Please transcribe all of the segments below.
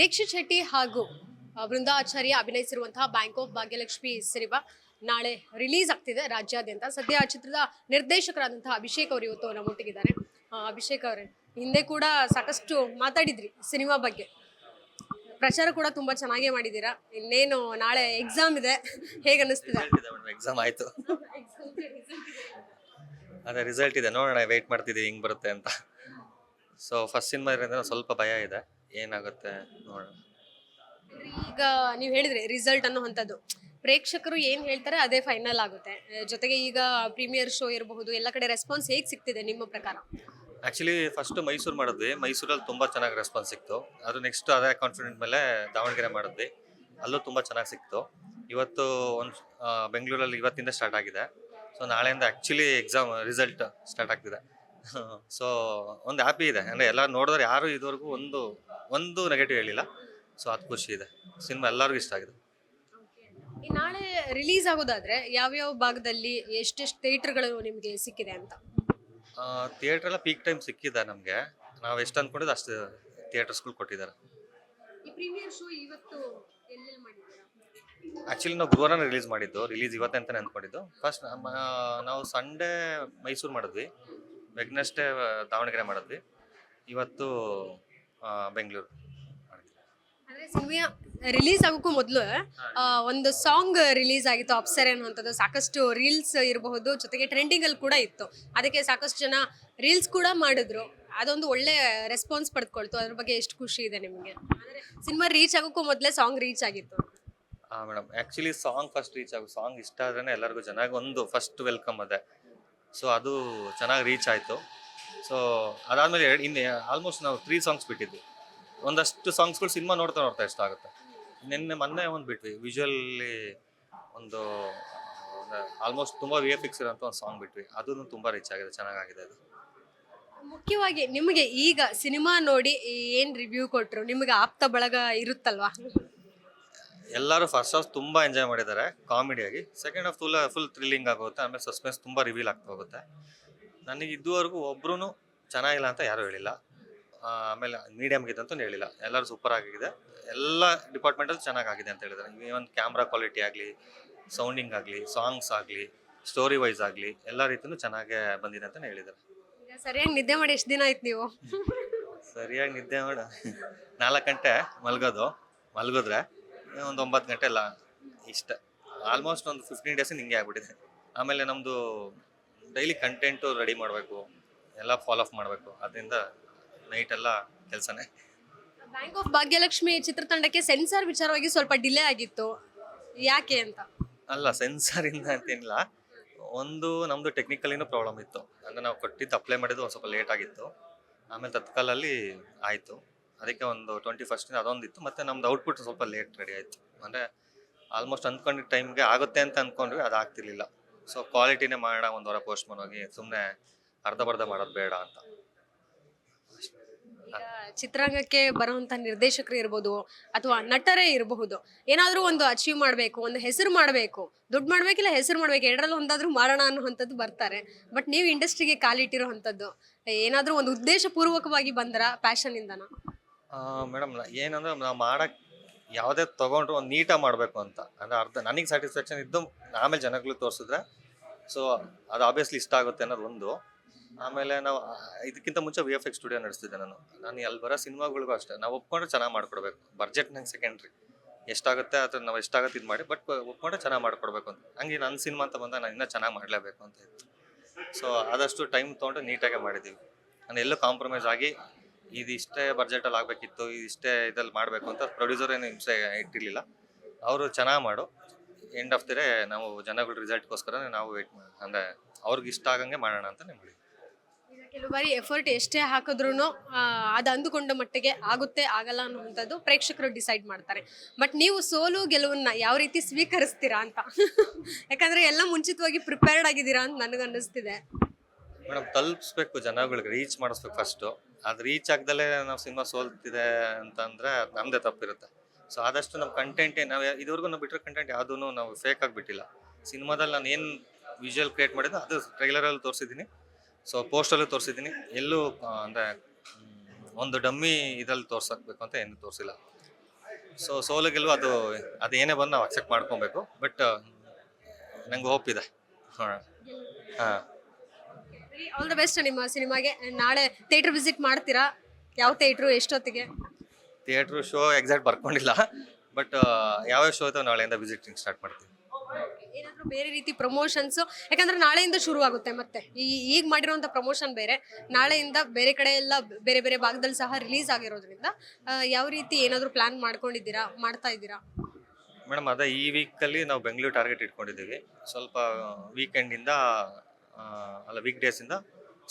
ದೀಕ್ಷಿತ್ ಶೆಟ್ಟಿ ಹಾಗೂ ವೃಂದಾಚಾರ್ಯ ಅಭಿನಯಿಸಿರುವಂತಹ bank of Bhagyalakshmi cinema ನಾಳೆ ರಿಲೀಸ್ ಆಗ್ತಿದೆ ರಾಜ್ಯಾದ್ಯಂತ. ಸದ್ಯ ಆ ಚಿತ್ರದ ನಿರ್ದೇಶಕರಾದಂತಹ ಅಭಿಷೇಕ್ ಅವರು ಇವತ್ತು ನಮ್ಮೊಟ್ಟಿಗಿದ್ದಾರೆ ಅಭಿಷೇಕ್ ಅವರೇ, ಹಿಂದೆ ಕೂಡ ಸಾಕಷ್ಟು ಮಾತಾಡಿದ್ರಿ ಸಿನಿಮಾ ಬಗ್ಗೆ. ಪ್ರಚಾರ ಕೂಡ ತುಂಬಾ ಚೆನ್ನಾಗೇ ಮಾಡಿದ್ದೀರಾ? ಇನ್ನೇನು ನಾಳೆ ಎಕ್ಸಾಮ್ ಇದೆ. ಹೇಗೆ ಅನಿಸ್ತಿದೆ ಎಕ್ಸಾಮ್ ಆಯ್ತು. ಅದೇ ರಿಸಲ್ಟ್ ಇದೆ. ನೋಡೋಣ ವೆಯ್ಟ್ ಮಾಡ್ತಿದ್ದೀವಿ, ಹಿಂಗ್ ಬರುತ್ತೆ ಅಂತ. ಸೊ ಫಸ್ಟ್ ಸಿನಿಮಾ ಇರೋದ್ರಿಂದ ಸ್ವಲ್ಪ ಭಯ ಇದೆ. ಏನಾಗುತ್ತೆ ನೋಡೋಣ. ಈಗ ನೀವು ಹೇಳಿದ್ರೆ ರಿಸಲ್ಟ್ ಅನ್ನೋ ಅಂಥದ್ದು ಪ್ರೇಕ್ಷಕರು ಏನ್ ಹೇಳ್ತಾರೆ ಅದೇ ಫೈನಲ್ ಆಗುತ್ತೆ. ಜೊತೆಗೆ ಈಗ ಪ್ರೀಮಿಯರ್ ಶೋ ಇರಬಹುದು ಎಲ್ಲ ಕಡೆ ರೆಸ್ಪಾನ್ಸ್ ಹೇಗೆ ಸಿಗ್ತಿದೆ ನಿಮ್ಮ ಪ್ರಕಾರ? ಆ್ಯಕ್ಚುಲಿ ಫಸ್ಟ್ ಮೈಸೂರು ಮಾಡಿದ್ವಿ. ಮೈಸೂರಲ್ಲಿ ತುಂಬ ಚೆನ್ನಾಗಿ ರೆಸ್ಪಾನ್ಸ್ ಸಿಕ್ತು. ಅದು ನೆಕ್ಸ್ಟ್ ಅದೇ ಕಾನ್ಫಿಡೆಂಟ್ ಮೇಲೆ ದಾವಣಗೆರೆ ಮಾಡಿದ್ವಿ. ಅಲ್ಲೂ ತುಂಬ ಚೆನ್ನಾಗಿ ಸಿಕ್ತು. ಇವತ್ತು ಒಂದು ಬೆಂಗಳೂರಲ್ಲಿ ಇವತ್ತಿಂದ ಸ್ಟಾರ್ಟ್ ಆಗಿದೆ. ಸೊ ನಾಳೆಯಿಂದ ಆ್ಯಕ್ಚುಲಿ ಎಕ್ಸಾಮ್ ರಿಸಲ್ಟ್ ಸ್ಟಾರ್ಟ್ ಆಗ್ತಿದೆ. ಸೊ ಒಂದು ಹ್ಯಾಪಿ ಇದೆ. ಅಂದರೆ ಎಲ್ಲ ನೋಡಿದ್ರೆ ಯಾರು ಇದುವರೆಗೂ ಒಂದು ಒಂದು ನೆಗೆಟಿವ್ ಹೇಳಿಲ್ಲ. ಸೊ ಅದು ಖುಷಿ ಇದೆ. ಸಿನಿಮಾ ಎಲ್ಲರಿಗೂ ಇಷ್ಟ ಆಗಿದೆ. ಈ ನಾಳೆ ರಿಲೀಸ್ ಆಗೋದಾದ್ರೆ ಯಾವ್ಯಾವ ಭಾಗದಲ್ಲಿ ಎಷ್ಟೆಷ್ಟು ಥಿಯೇಟರ್ಗಳು ನಿಮಗೆ ಸಿಕ್ಕಿದೆ ಅಂತ? ಥಿಯೇಟ್ರ್ ಎಲ್ಲ ಪೀಕ್ ಟೈಮ್ ಸಿಕ್ಕಿದೆ ನಮಗೆ. ನಾವು ಎಷ್ಟು ಅಂದ್ಕೊಂಡಿದ್ದು ಅಷ್ಟು ಥಿಯೇಟರ್ಸ್ಗಳು ಕೊಟ್ಟಿದ್ದಾರೆ. ಈ ಪ್ರೀಮಿಯರ್ ಶೋ ಇವತ್ತು ಎಲ್ಲೆಲ್ಲಿ ಮಾಡಿದ್ದೀರಾ? ಆ್ಯಕ್ಚುಲಿ ನಾವು ಗುರುವಾರ ರಿಲೀಸ್ ಮಾಡಿದ್ದು. ರಿಲೀಸ್ ಇವತ್ತೇ ಅಂತಲೇ ಅಂದ್ಕೊಂಡಿದ್ದು. ಫಸ್ಟ್ ನಾವು ಸಂಡೇ ಮೈಸೂರು ಮಾಡಿದ್ವಿ. ವೆಗ್ನೆಸ್ಡೇ ದಾವಣಗೆರೆ ಮಾಡಿದ್ವಿ. ಇವತ್ತು ಬೆಂಗಳೂರು ಅಂದ್ರೆ ಸಿನಿಮಾ ರಿಲೀಸ್ ಆಗೋಕ್ಕೂ ಮೊದಲು ಒಂದು ಸಾಂಗ್ ರಿಲೀಸ್ ಆಗಿತ್ತು ಅಪ್ಸರ್ ಅನ್ನುವಂಥದ್ದು. ಸಾಕಷ್ಟು ರೀಲ್ಸ್ ಇರಬಹುದು ಜೊತೆಗೆ ಟ್ರೆಂಡಿಂಗ್ ಅಲ್ಲಿ ಕೂಡ ಇತ್ತು. ಅದಕ್ಕೆ ಸಾಕಷ್ಟು ಜನ ರೀಲ್ಸ್ ಕೂಡ ಮಾಡಿದ್ರು. ಅದೊಂದು ಒಳ್ಳೆ ರೆಸ್ಪಾನ್ಸ್ ಪಡ್ಕೊಳ್ತು. ಅದ್ರ ಬಗ್ಗೆ ಎಷ್ಟು ಖುಷಿ ಇದೆ ನಿಮಗೆ? ಅಂದ್ರೆ ಸಿನಿಮಾ ರೀಚ್ ಆಗೋಕ್ಕೂ ಮೊದಲೇ ಸಾಂಗ್ ರೀಚ್ ಆಗಿತ್ತು. Madam actually song first reach ಆಗು ಸಾಂಗ್ ಇಷ್ಟ ಆದ್ರೇ ಎಲ್ಲರಿಗೂ ಚೆನ್ನಾಗಿ ಒಂದು ಫಸ್ಟ್ ವೆಲ್ಕಮ್ ಅದೇ. ಸೊ ಅದು ಚೆನ್ನಾಗಿ ರೀಚ್ ಆಯಿತು. ಸೊ ಅದಾದಮೇಲೆ ಇನ್ನು ಆಲ್ಮೋಸ್ಟ್ ನಾವು ತ್ರೀ ಸಾಂಗ್ಸ್ ಬಿಟ್ಟಿದ್ವಿ. ಒಂದಷ್ಟು ಸಾಂಗ್ಸ್ಗಳು ಸಿನಿಮಾ ನೋಡ್ತಾ ನೋಡ್ತಾ ಇಷ್ಟ ಆಗುತ್ತೆ. ನಿನ್ನೆ ಮೊನ್ನೆ ಒಂದು ಬಿಟ್ವಿ ವಿಜುವಲ್ಲಿ ಒಂದು ಆಲ್ಮೋಸ್ಟ್ ತುಂಬ ವಿ ಎಫ್ ಇರೋಂಥ ಒಂದು ಸಾಂಗ್ ಬಿಟ್ವಿ. ಅದನ್ನು ತುಂಬ ರೀಚ್ ಆಗಿದೆ, ಚೆನ್ನಾಗಾಗಿದೆ ಅದು. ಮುಖ್ಯವಾಗಿ ನಿಮಗೆ ಈಗ ಸಿನಿಮಾ ನೋಡಿ ಏನು ರಿವ್ಯೂ ಕೊಟ್ಟರು ನಿಮಗೆ ಆಪ್ತ ಬಳಗ ಇರುತ್ತಲ್ವಾ? ಎಲ್ಲರೂ ಫಸ್ಟ್ ಹಾಫ್ ತುಂಬ ಎಂಜಾಯ್ ಮಾಡಿದ್ದಾರೆ ಕಾಮಿಡಿಯಾಗಿ second half full full thrilling ಆಗುತ್ತೆ ಆಮೇಲೆ ಸಸ್ಪೆನ್ಸ್ ತುಂಬ ರಿವೀಲ್ ಆಗ್ತಾ ಹೋಗುತ್ತೆ. ನನಗೆ ಇದುವರೆಗೂ ಒಬ್ರು ಚೆನ್ನಾಗಿಲ್ಲ ಅಂತ ಯಾರೂ ಹೇಳಿಲ್ಲ. ಆಮೇಲೆ ಮೀಡಿಯಮ್ ಆಗಿದೆ ಅಂತೂ ಹೇಳಿಲ್ಲ. ಎಲ್ಲರೂ ಸೂಪರ್ ಆಗಿದೆ. ಎಲ್ಲ ಡಿಪಾರ್ಟ್ಮೆಂಟಲ್ಲಿ ಚೆನ್ನಾಗಾಗಿದೆ ಅಂತ ಹೇಳಿದ್ದಾರೆ. ಈವನ್ ಕ್ಯಾಮ್ರಾ ಕ್ವಾಲಿಟಿ ಆಗಲಿ ಸೌಂಡಿಂಗ್ ಆಗಲಿ ಸಾಂಗ್ಸ್ ಆಗಲಿ ಸ್ಟೋರಿ ವೈಸ್ ಆಗಲಿ ಎಲ್ಲ ರೀತಿಯೂ ಚೆನ್ನಾಗೇ ಬಂದಿದೆ ಅಂತಲೇ ಹೇಳಿದ್ದಾರೆ. ಸರಿಯಾಗಿ ನಿದ್ದೆ ಮಾಡಿ ಎಷ್ಟು ದಿನ ಆಯ್ತು ನೀವು? ಸರಿಯಾಗಿ ನಿದ್ದೆ ಮಾಡ. ನಾಲ್ಕು ಗಂಟೆ ಮಲಗೋದು ಮಲ್ಗಿದ್ರೆ ಒಂದು ಒಂಬತ್ತು ಗಂಟೆ ಎಲ್ಲ ಇಷ್ಟ. ಆಲ್ಮೋಸ್ಟ್ ಒಂದು ಫಿಫ್ಟೀನ್ ಡೇಸ್ ಹಿಂಗೆ ಆಗ್ಬಿಟ್ಟಿದೆ. ಆಮೇಲೆ ನಮ್ಮದು ಡೈಲಿ ಕಂಟೆಂಟು ರೆಡಿ ಮಾಡಬೇಕು ಎಲ್ಲ ಫಾಲೋ ಅಪ್ ಮಾಡಬೇಕು. ಅದರಿಂದ ನೈಟ್ ಎಲ್ಲ ಕೆಲಸನೇ. ಬ್ಯಾಂಕ್ ಆಫ್ ಭಾಗ್ಯಲಕ್ಷ್ಮಿ ಚಿತ್ರತಂಡಕ್ಕೆ ಸೆನ್ಸಾರ್ ವಿಚಾರವಾಗಿ ಸ್ವಲ್ಪ ಡಿಲೇ ಆಗಿತ್ತು. ಯಾಕೆ ಅಂತ? ಅಲ್ಲ ಸೆನ್ಸಾರಿಂದ ಅಂತೇನಿಲ್ಲ ಒಂದು ನಮ್ಮದು ಟೆಕ್ನಿಕಲಿನೂ ಪ್ರಾಬ್ಲಮ್ ಇತ್ತು. ಅಂದರೆ ನಾವು ಕೊಟ್ಟಿದ್ದು ಅಪ್ಲೈ ಮಾಡಿದ್ದು ಒಂದು ಸ್ವಲ್ಪ ಲೇಟ್ ಆಗಿತ್ತು. ಆಮೇಲೆ ತತ್ಕಾಲಲ್ಲಿ ಆಯಿತು. ಅದಕ್ಕೆ ಒಂದು ಟ್ವೆಂಟಿ ಫಸ್ಟಿಂದ ಅದೊಂದಿತ್ತು. ಮತ್ತೆ ನಮ್ದು ಔಟ್ಪುಟ್ ಸ್ವಲ್ಪ ಲೇಟ್ ರೆಡಿ ಆಯಿತು. ಅಂದರೆ ಆಲ್ಮೋಸ್ಟ್ ಅಂದ್ಕೊಂಡಿದ್ದ ಟೈಮ್ಗೆ ಆಗುತ್ತೆ ಅಂತ ಅಂದ್ಕೊಂಡ್ವಿ ಅದು ಆಗ್ತಿರ್ಲಿಲ್ಲ. ಸೊ ಕ್ವಾಲಿಟಿನೇ ಮಾಡೋಣ ಒಂದು ವಾರ ಪೋಸ್ಟ್ ಹೋಗಿ ಸುಮ್ಮನೆ ಅರ್ಧ ಬರ್ಧ ಮಾಡೋದು ಬೇಡ ಅಂತ. ಚಿತ್ರರಂಗಕ್ಕೆ ಬರುವಂತ ನಿರ್ದೇಶಕರು ಇರ್ಬೋದು, ಅಥವಾ ನಟರೇ ಇರಬಹುದು, ಏನಾದ್ರೂ ಒಂದು ಅಚೀವ್ ಮಾಡಬೇಕು, ಒಂದು ಹೆಸರು ಮಾಡಬೇಕು, ದುಡ್ಡು ಮಾಡ್ಬೇಕಿಲ್ಲ ಹೆಸರು ಮಾಡ್ಬೇಕು, ಎರಡರಲ್ಲೂ ಒಂದಾದ್ರೂ ಮಾಡೋಣ ಅನ್ನುವಂಥದ್ದು ಬರ್ತಾರೆ. ಬಟ್ ನೀವು ಇಂಡಸ್ಟ್ರಿಗೆ ಕಾಲಿಟ್ಟಿರುವಂಥದ್ದು, ಏನಾದ್ರೂ ಒಂದು ಉದ್ದೇಶ ಪೂರ್ವಕವಾಗಿ ಬಂದ್ರ ಇಂದನ? ಮೇಡಮ್ ಏನಂದ್ರೆ ನಾವು ಮಾಡಕ್ ಯಾವುದೇ ತಗೊಂಡ್ರು ಒಂದು ನೀಟಾಗಿ ಮಾಡಬೇಕು ಅಂತ. ಅಂದರೆ ಅರ್ಧ, ನನಗೆ ಸ್ಯಾಟಿಸ್ಫ್ಯಾಕ್ಷನ್ ಇದ್ದು ಆಮೇಲೆ ಜನಗಳಿಗೆ ತೋರಿಸಿದ್ರೆ. ಸೊ ಅದು ಆಬ್ವಿಯಸ್ಲಿ ಇಷ್ಟ ಆಗುತ್ತೆ ಅನ್ನೋದು ಒಂದು. ಆಮೇಲೆ ನಾವು ಇದಕ್ಕಿಂತ ಮುಂಚೆ ವಿ ಎಫ್ ಎಕ್ಸ್ ಸ್ಟುಡಿಯೋ ನಡೆಸ್ತಿದ್ದೆ ನಾನು. ನಾನು ಅಲ್ಲಿ ಬರೋ ಸಿನಿಮಾಗಳಿಗೂ ಅಷ್ಟೇ. ನಾವು ಒಪ್ಕೊಂಡ್ರೆ ಚೆನ್ನಾಗಿ ಮಾಡ್ಕೊಡ್ಬೇಕು. ಬಜೆಟ್ ನಂಗೆ ಸೆಕೆಂಡ್ರಿ ಎಷ್ಟಾಗುತ್ತೆ ಅಥವಾ ನಾವು ಎಷ್ಟಾಗುತ್ತೆ ಇದು ಮಾಡಿ ಬಟ್ ಒಪ್ಕೊಂಡ್ರೆ ಚೆನ್ನಾಗಿ ಮಾಡ್ಕೊಡ್ಬೇಕು ಅಂತ. ಹಂಗೆ ನನ್ನ ಸಿನಿಮಾ ಅಂತ ಬಂದಾಗ ನಾನು ಇನ್ನೂ ಚೆನ್ನಾಗಿ ಮಾಡಲೇಬೇಕು ಅಂತ ಇತ್ತು. ಸೊ ಆದಷ್ಟು ಟೈಮ್ ತೊಗೊಂಡು ನೀಟಾಗೆ ಮಾಡಿದ್ದೀವಿ ನಾನು ಎಲ್ಲೂ ಕಾಂಪ್ರಮೈಸ್ ಆಗಿ ಇದು ಇಷ್ಟೇ ಅಲ್ಲಿ ಆಗಬೇಕಿತ್ತು ಇಷ್ಟೇ ಇದಲ್ಲಿ ಮಾಡಬೇಕು ಅಂತ ಪ್ರೊಡ್ಯೂಸರ್ ಏನು ಹಿಂಸೆ ಇಟ್ಟಿರಲಿಲ್ಲ. ಅವರು ಚೆನ್ನಾಗಿ ಮಾಡು. ಎಂಡ್ ಆಫ್ ದಿ ಡೇ ನಾವು ಜನಗಳ ರಿಸಲ್ಟ್ಗೋಸ್ಕರ ನಾವು ವೇಟ್ ಮಾಡಿ, ಅಂದರೆ ಅವ್ರಿಗೆ ಇಷ್ಟ ಆಗಂಗೆ ಮಾಡೋಣ ಅಂತ ನಿಮ್ಗೆ ಕೆಲವು ಬಾರಿ ಎಫರ್ಟ್ ಎಷ್ಟೇ ಹಾಕಿದ್ರು ಅದು ಅಂದುಕೊಂಡ ಮಟ್ಟಿಗೆ ಆಗುತ್ತೆ, ಆಗಲ್ಲ ಅನ್ನುವಂಥದ್ದು ಪ್ರೇಕ್ಷಕರು ಡಿಸೈಡ್ ಮಾಡ್ತಾರೆ. ಬಟ್ ನೀವು ಸೋಲು ಗೆಲುವನ್ನ ಯಾವ ರೀತಿ ಸ್ವೀಕರಿಸ್ತೀರಾ ಅಂತ? ಯಾಕಂದ್ರೆ ಎಲ್ಲ ಮುಂಚಿತವಾಗಿ ಪ್ರಿಪೇರ್ಡ್ ಆಗಿದ್ದೀರಾ ಅಂತ ನನಗೆ ಅನ್ನಿಸ್ತಿದೆ ಮೇಡಮ್ ತಲುಪಿಸ್ಬೇಕು, ಜನಗಳಿಗೆ ರೀಚ್ ಮಾಡಿಸ್ಬೇಕು ಫಸ್ಟು ಅದು ರೀಚ್ ಆಗ್ದಲೇ ನಾವು ಸಿನಿಮಾ ಸೋಲ್ತಿದೆ ಅಂತಂದರೆ ಅದು ನಮ್ಮದೇ ತಪ್ಪಿರುತ್ತೆ. ಸೊ ಆದಷ್ಟು ನಮ್ಮ ಕಂಟೆಂಟ್ ನಾವು ಇದುವರೆಗೂ ನಾವು ಬಿಟ್ಟಿರೋ ಕಂಟೆಂಟ್ ಯಾವುದೂ ನಾವು ಫೇಕ್ ಆಗಿಬಿಟ್ಟಿಲ್ಲ ಸಿನಿಮಾದಲ್ಲಿ ನಾನು ಏನು ವಿಜುವಲ್ ಕ್ರಿಯೇಟ್ ಮಾಡಿದ್ದು ಅದು ಟ್ರೈಲರಲ್ಲಿ ತೋರಿಸಿದ್ದೀನಿ ಸೊ ಪೋಸ್ಟಲ್ಲೂ ತೋರಿಸಿದ್ದೀನಿ ಎಲ್ಲೂ ಅಂದರೆ ಒಂದು ಡಮ್ಮಿ ಇದರಲ್ಲಿ ತೋರ್ಸಕ್ಬೇಕು ಅಂತ ಏನು ತೋರಿಸಿಲ್ಲ. ಸೊ ಸೋಲು ಗೆಲುವು ಅದು ಅದು ಏನೇ ಬಂದು ನಾವು ಅಕ್ಸೆಪ್ಟ್ ಮಾಡ್ಕೊಬೇಕು. ಬಟ್ ನಂಗೆ ಹೋಪ್ ಇದೆ. ಹಾಂ. ಹಾಂ. ಆಲ್ ದ ಬೆಸ್ಟ್ ನಿಮ್ಮ ಸಿನಿಮಾಗೆ. ನಾಳೆ ಥಿಯೇಟರ್ ವಿಸಿಟ್ ಮಾಡ್ತೀರಾ? ಯಾವ ಥಿಯೇಟ್ರು ಎಷ್ಟೊತ್ತಿಗೆ? ಥಿಯೇಟ್ರು ಶೋ ಎಕ್ಸಾಕ್ಟ್ ಬರ್ಕೊಂಡಿಲ್ಲ. ಬಟ್ ಯಾವ ಶೋ ಇದಾವೆ ನಾಳೆಯಿಂದ ವಿಸಿಟಿಂಗ್ ಸ್ಟಾರ್ಟ್ ಮಾಡ್ತೀವಿ. ಏನಾದರೂ ಬೇರೆ ರೀತಿ ಪ್ರಮೋಷನ್ಸ್ ಯಾಕಂದ್ರೆ ನಾಳೆಯಿಂದ ಶುರು ಆಗುತ್ತೆ ಮತ್ತೆ. ಈ ಈಗ ಮಾಡಿರುವಂಥ ಪ್ರಮೋಷನ್ ಬೇರೆ. ನಾಳೆಯಿಂದ ಬೇರೆ ಕಡೆ ಎಲ್ಲ ಬೇರೆ ಬೇರೆ ಭಾಗದಲ್ಲಿ ಸಹ ರಿಲೀಸ್ ಆಗಿರೋದ್ರಿಂದ ಆ, ಯಾವ ರೀತಿ ಏನಾದರೂ ಪ್ಲಾನ್ ಮಾಡ್ಕೊಂಡಿದ್ದೀರಾ? ಮಾಡ್ತಾ ಇದ್ದೀರಾ? ಮೇಡಮ್ ಅದೇ ಈ ವೀಕಲ್ಲಿ ನಾವು ಬೆಂಗಳೂರು ಟಾರ್ಗೆಟ್ ಇಟ್ಕೊಂಡಿದ್ದೀವಿ. ಸ್ವಲ್ಪ ವೀಕೆಂಡಿಂದ ಅಲ್ಲ ವೀಕ್ ಡೇಸಿಂದ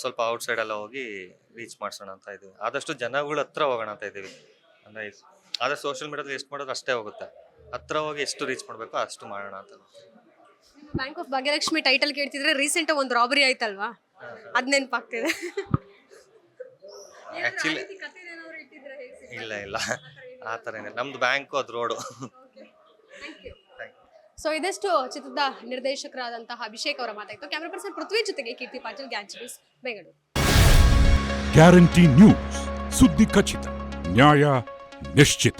ಸ್ವಲ್ಪ ಔಟ್ಸೈಡ್ ಎಲ್ಲ ಹೋಗಿ ರೀಚ್ ಮಾಡಿಸೋಣ ಅಂತ ಇದ್ದೀವಿ. ಆದಷ್ಟು ಜನಗಳ ಹತ್ರ ಹೋಗೋಣ ಅಂತ ಇದ್ದೀವಿ. ಅಂದರೆ ಆದರೆ ಸೋಷಿಯಲ್ ಮೀಡಿಯಾದಲ್ಲಿ ಎಷ್ಟು ಮಾಡೋದು ಅಷ್ಟೇ ಹೋಗುತ್ತೆ. ಹತ್ರ ಹೋಗಿ ಎಷ್ಟು ರೀಚ್ ಮಾಡಬೇಕು ಅಷ್ಟು ಮಾಡೋಣ ಅಂತ. ಬ್ಯಾಂಕ್ ಆಫ್ ಭಾಗ್ಯಲಕ್ಷ್ಮಿ ಟೈಟಲ್ ಕೇಳ್ತಿದ್ರೆ ರೀಸೆಂಟ್ ಒಂದು ರಾಬರಿ ಆಯ್ತಲ್ವಾ? ಅದ್ ನೆನಪಾಗ್ತಿದೆ. ಆ್ಯಕ್ಚುಲಿ ಇಲ್ಲ ಇಲ್ಲ. ಆ ಥರ ಏನಿಲ್ಲ. ನಮ್ದು ಬ್ಯಾಂಕು ಅದು ರೋಡು ಸೊ ಇದಷ್ಟು ಚಿತ್ರದ ನಿರ್ದೇಶಕರಾದಂತಹ ಅಭಿಷೇಕ್ ಅವರ ಮಾತಾಯಿತು. ಕ್ಯಾಮ್ರಾ ಪರ್ಸನ್ ಪೃಥ್ವಿ ಜೊತೆಗೆ ಕೀರ್ತಿ ಪಾಟೀಲ್ ಗ್ಯಾನ್ಸ್ ಬೆಂಗಳೂರು ಗ್ಯಾರಂಟಿ ನ್ಯೂಸ್ ಸುದ್ದಿ ಖಚಿತ, ನ್ಯಾಯ ನಿಶ್ಚಿತ.